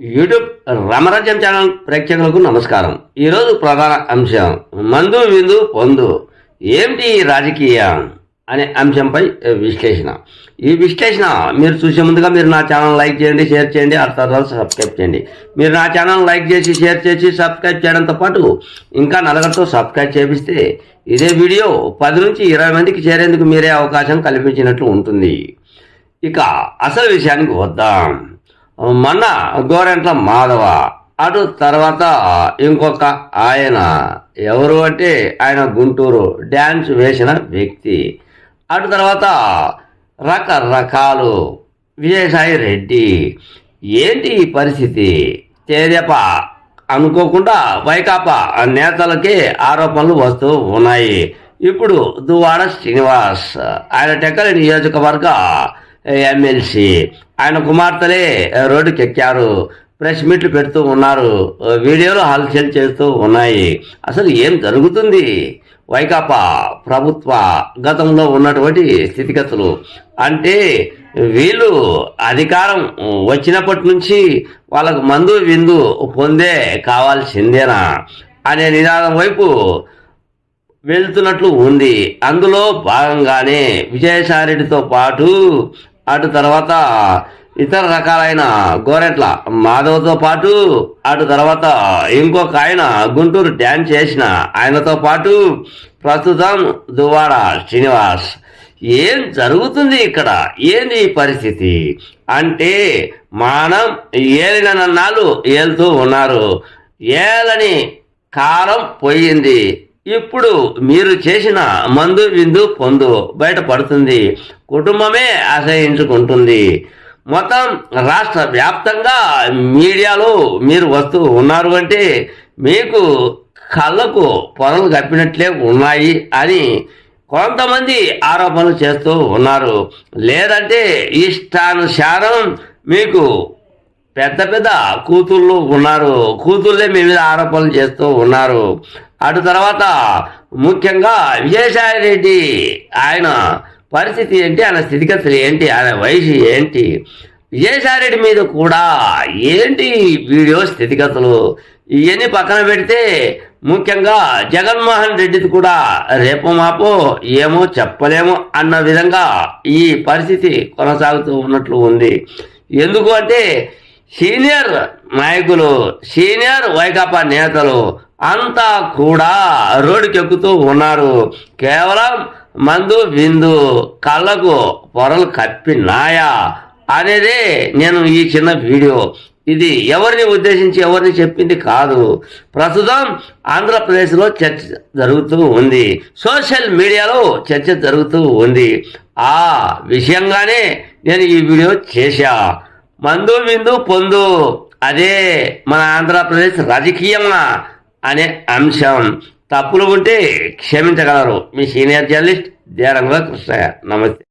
YouTube Ramarajyam channel ప్రేక్షకులకు నమస్కారం. ఈరోజు ప్రధాన అంశం మందు విందు పొందు. ఏమిటి రాజకీయం అనే అంశంపై విశ్లేషణ. ఈ విశ్లేషణ మీరు చూసే ముందుగా మీరు నా ఛానల్ లైక్ చేయండి షేర్ చేయండి ఆ తర్వాత సబ్స్క్రైబ్ చేయండి. మీరు నా ఛానల్ లైక్ చేసి షేర్ చేసి సబ్స్క్రైబ్ చేయడంతో పాటు ఇంకా నలుగురితో సబ్స్క్రైబ్ చేపిస్తే ఇదే వీడియో పది నుంచి ఇరవై మందికి చేరేందుకు మీరే అవకాశం కల్పించినట్లు ఉంటుంది. ఇక అసలు విషయానికి వద్దాం. మన గోరెంట్ల మాధవ. అటు తర్వాత ఇంకొక ఆయన. ఎవరు అంటే ఆయన గుంటూరు డ్యాన్స్ వేసిన వ్యక్తి. అటు తర్వాత రకరకాలు. విజయసాయి రెడ్డి. ఏంటి ఈ పరిస్థితి? తేదెప అనుకోకుండా వైకాపా నేతలకే ఆరోపణలు వస్తూ ఉన్నాయి. ఇప్పుడు దువాడ శ్రీనివాస్. ఆయన టెక్కలి నియోజకవర్గ ఎమ్మెల్సీ. ఆయన కుమార్తెలే రోడ్డుకి ఎక్కారు ప్రెస్ మీట్లు పెడుతూ ఉన్నారు. వీడియోలు హల్చల్ చేస్తూ ఉన్నాయి. అసలు ఏం జరుగుతుంది? వైకాపా ప్రభుత్వ గతంలో ఉన్నటువంటి స్థితిగతులు. అంటే వీళ్ళు అధికారం వచ్చినప్పటి నుంచి వాళ్ళకు మందు విందు పొందే కావాల్సిందేనా అనే నినాదం వైపు వెళ్తున్నట్లు ఉంది. అందులో భాగంగానే విజయసాయిరెడ్డితో పాటు అటు తర్వాత ఇతర రకాలైన గోరెట్ల మాధవ్తో పాటు అటు తర్వాత ఇంకొక ఆయన గుంటూరు డ్యాన్స్ చేసిన ఆయనతో పాటు ప్రస్తుతం దువాడ శ్రీనివాస్. ఏం జరుగుతుంది ఇక్కడ? ఏంది ఈ పరిస్థితి? అంటే మానం ఏలిన నన్నాళ్ళు ఏలుతూ ఉన్నారు. ఏలని కాలం పోయింది. ఇప్పుడు మీరు చేసిన మందు విందు పొందు బయటపడుతుంది. కుటుంబమే ఆశ్రయించుకుంటుంది. మొత్తం రాష్ట్ర వ్యాప్తంగా మీడియాలో మీరు వస్తూ ఉన్నారు అంటే మీకు కళ్ళకు పొరలు కప్పినట్లే ఉన్నాయి అని కొంతమంది ఆరోపణలు చేస్తూ ఉన్నారు. లేదంటే ఇష్టానుసారం మీకు పెద్ద పెద్ద కూతుళ్ళు ఉన్నారు. కూతుళ్ళే మీ మీద ఆరోపణలు చేస్తూ ఉన్నారు. అటు తర్వాత ముఖ్యంగా విజయసాయి రెడ్డి ఆయన పరిస్థితి ఏంటి? ఆయన స్థితిగతులు ఏంటి? ఆయన వయసు ఏంటి? విజయసాయి రెడ్డి మీద కూడా ఏంటి వీడియో స్థితిగతులు? ఇవన్నీ పక్కన పెడితే ముఖ్యంగా జగన్మోహన్ రెడ్డిది కూడా రేపు మాపో ఏమో చెప్పలేము అన్న విధంగా ఈ పరిస్థితి కొనసాగుతూ ఉన్నట్లు ఉంది. ఎందుకు అంటే సీనియర్ నాయకులు సీనియర్ వైకాపా నేతలు అంతా కూడా రోడ్డుకెక్కుతూ ఉన్నారు. కేవలం మందు విందు కళ్ళకు పొరలు కప్పినాయా అనేదే నేను ఈ చిన్న వీడియో. ఇది ఎవరిని ఉద్దేశించి ఎవరిని చెప్పింది కాదు. ప్రస్తుతం ఆంధ్రప్రదేశ్లో చర్చ జరుగుతూ ఉంది. సోషల్ మీడియాలో చర్చ జరుగుతూ ఉంది. ఆ విషయంగానే నేను ఈ వీడియో చేశా. మందు విందు పొందు అదే మన ఆంధ్రప్రదేశ్ రాజకీయమా అనే అంశం. తప్పులు ఉంటే క్షమించగలరు. మీ సీనియర్ జర్నలిస్ట్ దేరంగ కృష్ణయ్య. నమస్తే.